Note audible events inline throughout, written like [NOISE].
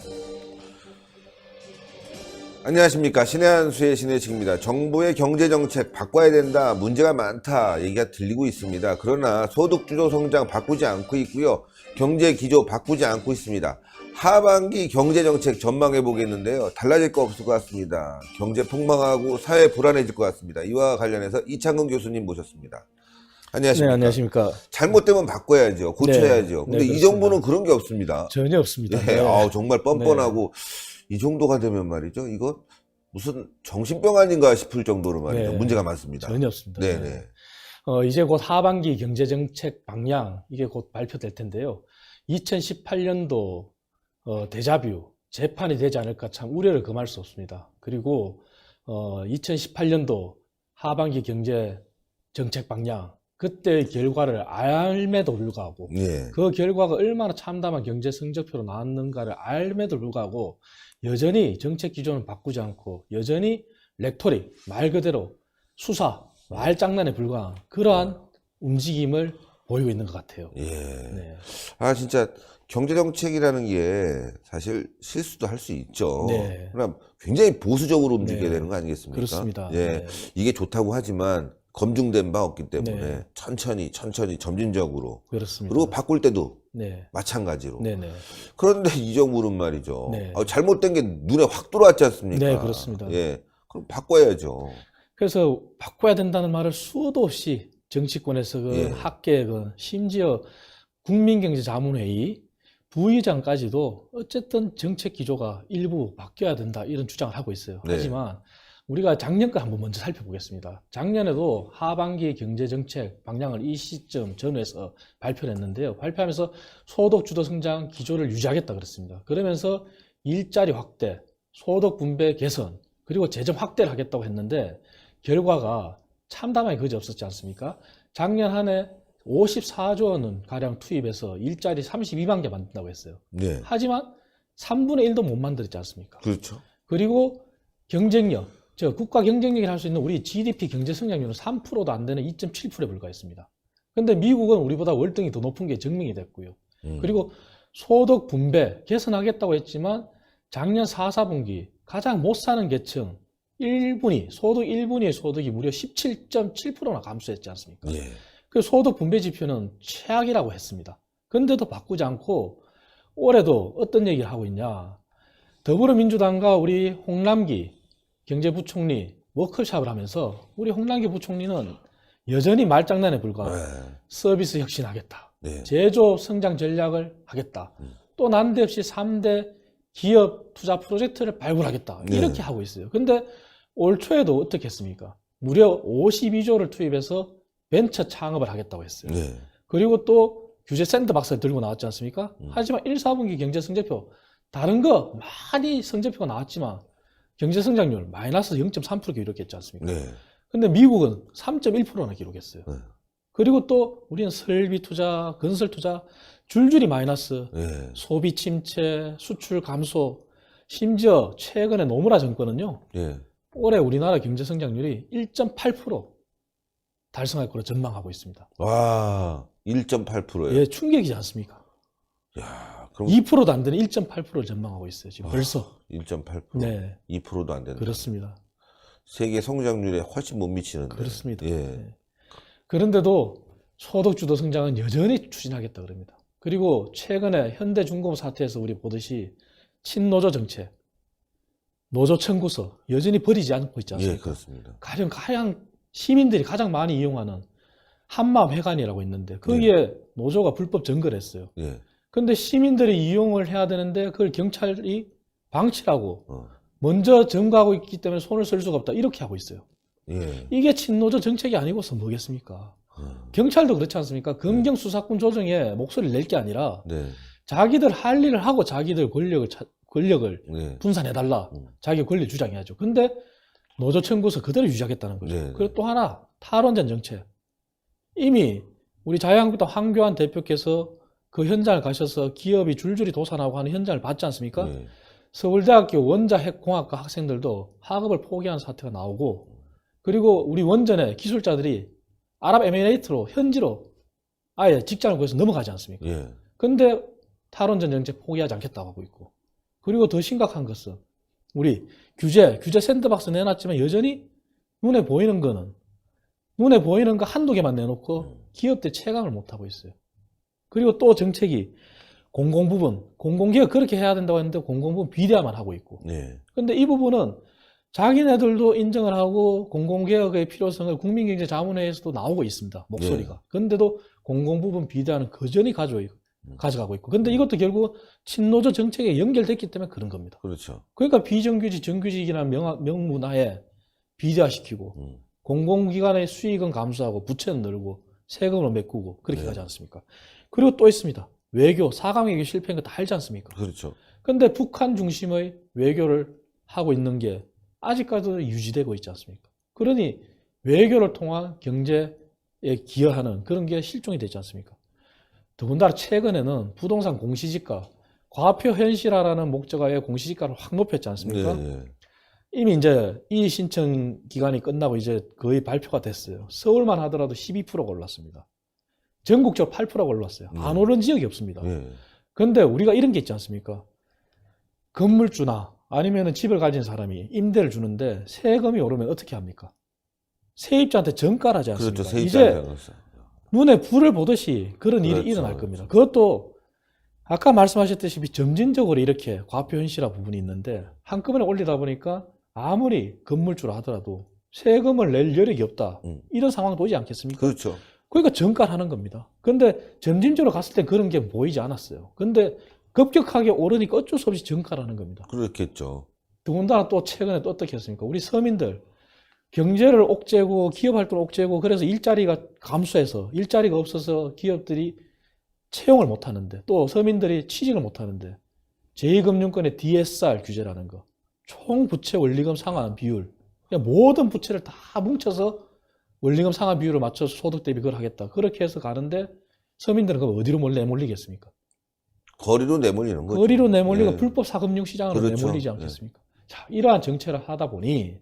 Thank you. 안녕하십니까 신의 한수의 신의 칙입니다. 정부의 경제 정책 바꿔야 된다. 문제가 많다. 얘기가 들리고 있습니다. 그러나 소득 주도 성장 바꾸지 않고 있고요. 경제 기조 바꾸지 않고 있습니다. 하반기 경제 정책 전망해 보겠는데요. 달라질 거 없을 것 같습니다. 경제 폭망하고 사회 불안해질 것 같습니다. 이와 관련해서 이창근 교수님 모셨습니다. 네, 안녕하십니까? 안녕하십니까. 잘못되면 바꿔야죠. 고쳐야죠. 네, 근데 네, 이. 정부는 그런 게 없습니다. 전혀 없습니다. 네, 네. 아우, 정말 뻔뻔하고 이 정도가 되면 말이죠. 이거 무슨 정신병 아닌가 싶을 정도로 말이죠. 네. 문제가 많습니다. 전혀 없습니다. 네, 네. 네. 어, 이제 곧 하반기 경제정책 방향, 이게 곧 발표될 텐데요. 2018년도 어, 데자뷰, 재판이 되지 않을까 참 우려를 금할 수 없습니다. 그리고 어, 2018년도 하반기 경제 정책 방향, 그때의 결과를 알매도 불구하고 예. 그 결과가 얼마나 참담한 경제 성적표로 나왔는가를 알매도 불구하고 여전히 정책 기조는 바꾸지 않고 여전히 렉토릭 말 그대로 수사 말장난에 불과한 그러한 움직임을 보이고 있는 것 같아요. 예. 네. 아, 진짜 경제 정책이라는 게 사실 실수도 할 수 있죠. 네. 그러나 굉장히 보수적으로 움직여야 네. 되는 거 아니겠습니까? 그렇습니다. 예. 네. 이게 좋다고 하지만 검증된 바 없기 때문에 네. 천천히 천천히 점진적으로 그렇습니다. 그리고 바꿀 때도 네. 마찬가지로. 네네. 그런데 [LAUGHS] 이 정부는 말이죠. 네. 아, 잘못된 게 눈에 확 들어왔지 않습니까? 네, 그렇습니다. 예. 그럼 바꿔야죠. 그래서 바꿔야 된다는 말을 수도 없이 정치권에서 그 예. 학계 그 심지어 국민경제자문회의 부의장까지도 어쨌든 정책 기조가 일부 바뀌어야 된다 이런 주장을 하고 있어요. 네. 하지만 우리가 작년 거 한번 먼저 살펴보겠습니다. 작년에도 하반기 경제정책 방향을 이 시점 전후에서 발표를 했는데요. 발표하면서 소득 주도 성장 기조를 유지하겠다 그랬습니다. 그러면서 일자리 확대, 소득 분배 개선, 그리고 재정 확대를 하겠다고 했는데 결과가 참담하게 그지 없었지 않습니까? 작년 한 해 54조 원은 가량 투입해서 일자리 32만 개 만든다고 했어요. 네. 하지만 3분의 1도 못 만들었지 않습니까? 그렇죠. 그리고 경쟁력, 저 국가 경쟁력이 할 수 있는 우리 GDP 경제 성장률은 3%도 안 되는 2.7%에 불과했습니다. 근데 미국은 우리보다 월등히 더 높은 게 증명이 됐고요. 음. 그리고 소득 분배 개선하겠다고 했지만 작년 4, 4분기 가장 못 사는 계층 1분위, 소득 1분위의 소득이 무려 17.7%나 감소했지 않습니까? 예. 그 소득 분배 지표는 최악이라고 했습니다. 근데도 바꾸지 않고 올해도 어떤 얘기를 하고 있냐. 더불어민주당과 우리 홍남기 경제부총리 워크숍을 하면서 우리 홍남기 부총리는 여전히 말장난에 불과한 네. 서비스 혁신하겠다. 네. 제조 성장 전략을 하겠다. 음. 또 난데없이 3대 기업 투자 프로젝트를 발굴하겠다. 네. 이렇게 하고 있어요. 근데 올 초에도 어떻게 했습니까? 무려 52조를 투입해서 벤처 창업을 하겠다고 했어요. 네. 그리고 또 규제 샌드박스를 들고 나왔지 않습니까? 음. 하지만 1, 4분기 경제 성적표 다른 거 많이 성적표가 나왔지만 경제 성장률 마이너스 0.3% 기록했지 않습니까? 네. 근데 미국은 3.1%나 기록했어요. 네. 그리고 또 우리는 설비 투자, 건설 투자 줄줄이 마이너스, 네. 소비 침체, 수출 감소, 심지어 최근에 노무라 정권은요, 예. 올해 우리나라 경제 성장률이 1.8% 달성할 거로 전망하고 있습니다. 와, 1.8%예요. 예, 충격이지 않습니까? 야, 그럼 2%도 안 되는 1.8%를 전망하고 있어요. 지금 아, 벌써. 1.8%. 네, 2%도 안 된다. 그렇습니다. 세계 성장률에 훨씬 못 미치는데. 그렇습니다. 예. 네. 그런데도 소득 주도 성장은 여전히 추진하겠다 그럽니다. 그리고 최근에 현대중공업 사태에서 우리 보듯이 친노조 정책, 노조 청구서 여전히 버리지 않고 있지 예, 않습니까? 그렇습니다. 가령 가장 시민들이 가장 많이 이용하는 한마음 회관이라고 있는데 거기에 노조가 불법 점거를 했어요. 예. 근데 시민들이 이용을 해야 되는데 그걸 경찰이 방치하고 어. 먼저 점거하고 있기 때문에 손을 쓸 수가 없다 이렇게 하고 있어요. 예. 이게 친노조 정책이 아니고서 뭐겠습니까? 어. 경찰도 그렇지 않습니까? 검경 수사권 조정에 목소리를 낼 게 아니라 네. 자기들 할 일을 하고 자기들 권력을 차- 권력을 네. 분산해 달라. 음. 자기 권리 주장해야죠. 근데 노조 청구서 그대로 유지하겠다는 거죠. 네. 그리고 또 하나 탈원전 정책. 이미 우리 자유한국당 황교안 대표께서 그 현장을 가셔서 기업이 줄줄이 도산하고 하는 현장을 봤지 않습니까? 예. 서울대학교 원자핵공학과 학생들도 학업을 포기하는 사태가 나오고 그리고 우리 원전의 기술자들이 아랍에미레이트로 현지로 아예 직장을 구해서 넘어가지 않습니까? 예. 근데 탈원전 정책 포기하지 않겠다고 하고 있고 그리고 더 심각한 것은 우리 규제 규제 샌드박스 내놨지만 여전히 눈에 보이는 거는 눈에 보이는 거 한두 개만 내놓고 음. 기업들 체감을 못 하고 있어요. 그리고 또 정책이 공공 부분 공공기업 그렇게 해야 된다고 했는데 공공 부분 비대화만 하고 있고 예. 근데 이 부분은 자기네들도 인정을 하고 공공개혁의 필요성을 국민경제자문회에서도 나오고 있습니다. 목소리가. 그런데도 공공부분 비대화는 거전히 가져, 음. 가져가고 있고. 근데 이것도 결국 친노조 정책에 연결됐기 때문에 그런 겁니다. 그렇죠. 그러니까 비정규직, 정규직이나 명, 명문화에 비대화시키고 음. 공공기관의 수익은 감소하고 부채는 늘고 세금을 메꾸고 그렇게 네. 가지 않습니까? 그리고 또 있습니다. 외교, 사강 외교 실패한 거다 알지 않습니까? 그렇죠. 근데 북한 중심의 외교를 하고 있는 게 아직까지도 유지되고 있지 않습니까? 그러니 외교를 통한 경제에 기여하는 그런 게 실종이 되지 않습니까? 더군다나 최근에는 부동산 공시지가 과표 현실화라는 목적하에 공시지가를 확 높였지 않습니까? 네, 예. 이미 이제 이 신청 기간이 끝나고 이제 거의 발표가 됐어요. 서울만 하더라도 12%가 올랐습니다. 전국적으로 8%가 올랐어요. 안 네. 오른 지역이 없습니다. 예. 근데 우리가 이런 게 있지 않습니까? 건물주나 아니면 집을 가진 사람이 임대를 주는데 세금이 오르면 어떻게 합니까? 세입자한테 전가를 하지 않습니까? 그렇죠. 이제 세입자한테 눈에 불을 보듯이 그런 일이 그렇죠. 일어날 겁니다. 그것도 아까 말씀하셨듯이 점진적으로 이렇게 과표 현실화 부분이 있는데 한꺼번에 올리다 보니까 아무리 건물주라 하더라도 세금을 낼 여력이 없다. 음. 이런 상황도 오지 않겠습니까? 그렇죠. 그러니까 정가를 하는 겁니다. 근데 점진적으로 갔을 때 그런 게 보이지 않았어요. 근데 급격하게 오르니까 어쩔 수 없이 정가를 하는 겁니다. 그렇겠죠. 더군다나 또 최근에 또 어떻게 했습니까? 우리 서민들 경제를 옥죄고 기업 활동을 옥죄고 그래서 일자리가 감소해서 일자리가 없어서 기업들이 채용을 못 하는데 또 서민들이 취직을 못 하는데 제2금융권의 DSR 규제라는 거, 총 부채 원리금 상환 비율, 모든 부채를 다 뭉쳐서 원리금 상환 비율을 맞춰서 소득 대비 그걸 하겠다. 그렇게 해서 가는데 서민들은 그럼 어디로 몰래 내몰리겠습니까? 거리로 내몰리는 거죠. 거리로 내몰리고 예. 불법 사금융 시장으로 그렇죠. 내몰리지 않겠습니까? 자, 이러한 정책을 하다 보니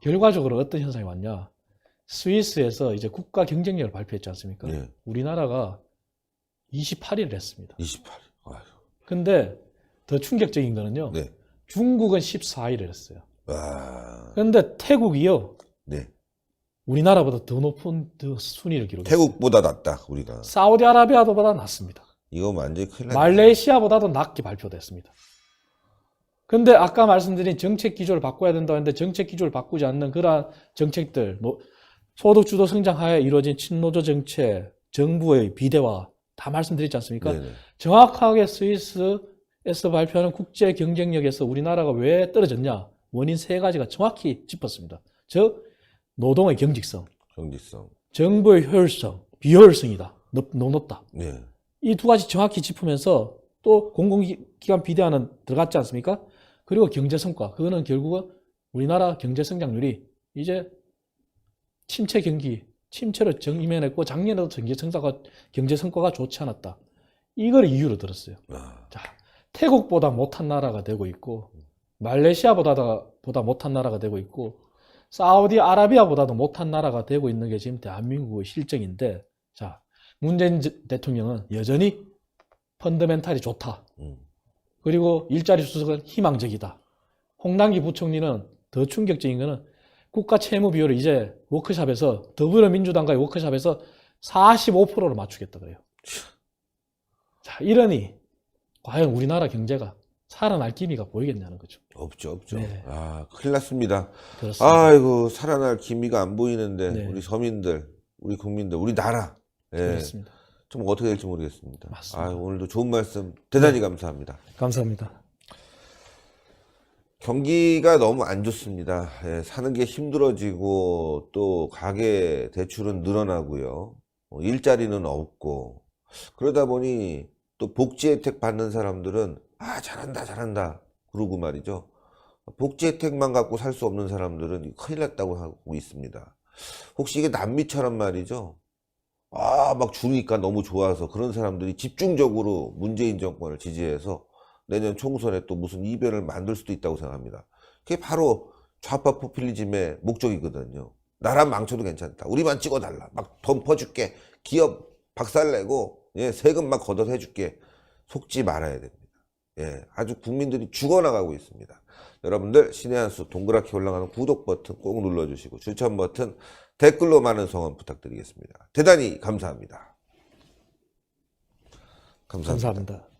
결과적으로 어떤 현상이 왔냐? 스위스에서 이제 국가 경쟁력을 발표했지 않습니까? 예. 우리나라가 28위를 했습니다. 28. 아유. 근데 더 충격적인 거는요. 네. 중국은 14위를 했어요. 와. 근데 태국이요. 네. 우리나라보다 더 높은 더 순위를 기록했어요. 태국보다 낫다 우리가. 사우디아라비아보다 낮습니다. 이거 완전히 큰일 났네. 말레이시아보다도 낮게 발표됐습니다. 근데 아까 말씀드린 정책 기조를 바꿔야 된다고 했는데 정책 기조를 바꾸지 않는 그러한 정책들, 뭐 소득 주도 성장 하에 이루어진 친노조 정책, 정부의 비대화 다 말씀드렸지 않습니까? 네네. 정확하게 스위스에서 발표하는 국제 경쟁력에서 우리나라가 왜 떨어졌냐? 원인 세 가지가 정확히 짚었습니다. 즉 노동의 경직성, 경직성. 정부의 효율성, 비효율성이다. 높, 너무 높다. 네. 이 두 가지 정확히 짚으면서 또 공공기관 비대화는 들어갔지 않습니까? 그리고 경제 성과, 그거는 결국은 우리나라 경제 성장률이 이제 침체 경기, 침체를 정임해냈고 작년에도 경제 성과가, 경제 성과가 좋지 않았다. 이걸 이유로 들었어요. 아, 자, 태국보다 못한 나라가 되고 있고, 말레이시아보다 보다 못한 나라가 되고 있고, 사우디아라비아보다도 못한 나라가 되고 있는 게 지금 대한민국의 실정인데, 자, 문재인 저- 대통령은 여전히 펀더멘탈이 좋다. 음. 그리고 일자리 수석은 희망적이다. 홍남기 부총리는 더 충격적인 거는 국가 채무 비율을 이제 워크샵에서 더불어민주당과의 워크샵에서 45%로 맞추겠다 그래요. 자, 이러니 과연 우리나라 경제가 살아날 기미가 보이겠냐는 거죠. 없죠, 없죠. 네. 아, 큰일 났습니다. 그렇습니다. 아이고, 살아날 기미가 안 보이는데, 네. 우리 서민들, 우리 국민들, 우리 나라. 예. 그렇습니다. 좀 어떻게 될지 모르겠습니다. 맞습니다. 네. 아, 오늘도 좋은 말씀 대단히 감사합니다. 감사합니다. 경기가 너무 안 좋습니다. 예, 사는 게 힘들어지고 또 가계 대출은 늘어나고요. 어, 일자리는 없고 그러다 보니 또 복지 혜택 받는 사람들은 아 잘한다 잘한다 그러고 말이죠. 복지 혜택만 갖고 살 수 없는 사람들은 큰일 났다고 하고 있습니다. 혹시 이게 남미처럼 말이죠. 아 막 주니까 너무 좋아서 그런 사람들이 집중적으로 문재인 정권을 지지해서 내년 총선에 또 무슨 이변을 만들 수도 있다고 생각합니다. 그게 바로 좌파 포퓰리즘의 목적이거든요. 나라 망쳐도 괜찮다. 우리만 찍어달라. 막 덤퍼줄게. 기업 박살내고 예, 세금 막 걷어서 해줄게. 속지 말아야 됩니다. 예, 아주 국민들이 죽어나가고 있습니다. 여러분들 신의 한 수 동그랗게 올라가는 구독 버튼 꼭 눌러주시고 추천 버튼 댓글로 많은 성원 부탁드리겠습니다. 대단히 감사합니다. 감사합니다. 감사합니다.